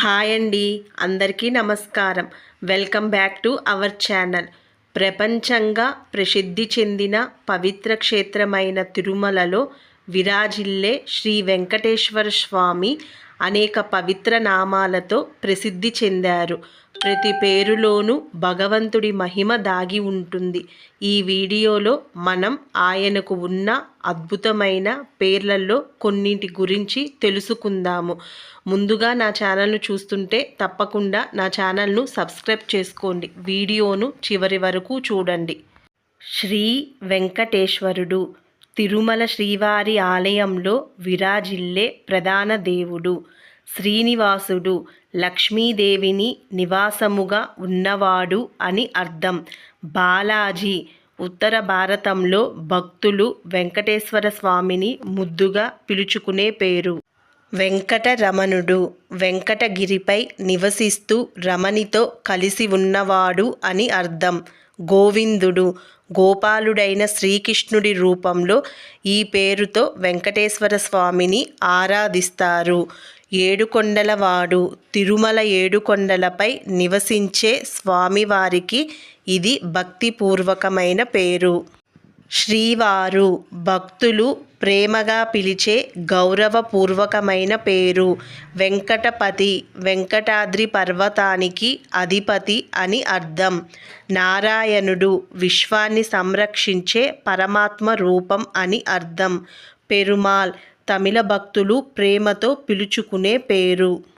Hi అండి అందరికీ నమస్కారం. Welcome back to our channel. ప్రపంచంగా ప్రసిద్ధి చెందిన పవిత్ర క్షేత్రమైన తిరుమలలో విరాజిల్లే శ్రీ వెంకటేశ్వర స్వామి అనేక పవిత్ర నామాలతో ప్రసిద్ధి చెందారు. ప్రతి పేరులోనూ భగవంతుడి మహిమ దాగి ఉంటుంది. ఈ వీడియోలో మనం ఆయనకు ఉన్న అద్భుతమైన పేర్లలో కొన్నింటి గురించి తెలుసుకుందాము. ముందుగా నా ఛానల్ను చూస్తుంటే తప్పకుండా నా ఛానల్ను సబ్స్క్రైబ్ చేసుకోండి. వీడియోను చివరి వరకు చూడండి. శ్రీ వెంకటేశ్వరుడు తిరుమల శ్రీవారి ఆలయంలో విరాజిల్లే ప్రధాన దేవుడు శ్రీనివాసుడు లక్ష్మీదేవిని నివాసముగా ఉన్నవాడు అని అర్థం. బాలాజీ ఉత్తర భారతంలో భక్తులు వెంకటేశ్వర స్వామిని ముద్దుగా పిలుచుకునే పేరు. వెంకటరమణుడు వెంకటగిరిపై నివసిస్తూ రమణితో కలిసి ఉన్నవాడు అని అర్థం. గోవిందుడు గోపాలుడైన శ్రీకృష్ణుడి రూపంలో ఈ పేరుతో వెంకటేశ్వర స్వామిని ఆరాధిస్తారు. ఏడుకొండలవాడు తిరుమల ఏడుకొండలపై నివసించే స్వామివారికి ఇది భక్తిపూర్వకమైన పేరు. శ్రీవారు భక్తులు ప్రేమగా పిలిచే గౌరవపూర్వకమైన పేరు. వెంకటపతి వెంకటాద్రి పర్వతానికి అధిపతి అని అర్థం. నారాయణుడు విశ్వాన్ని సంరక్షించే పరమాత్మ రూపం అని అర్థం. పెరుమాల్ తమిళ భక్తులు ప్రేమతో పిలుచుకునే పేరు.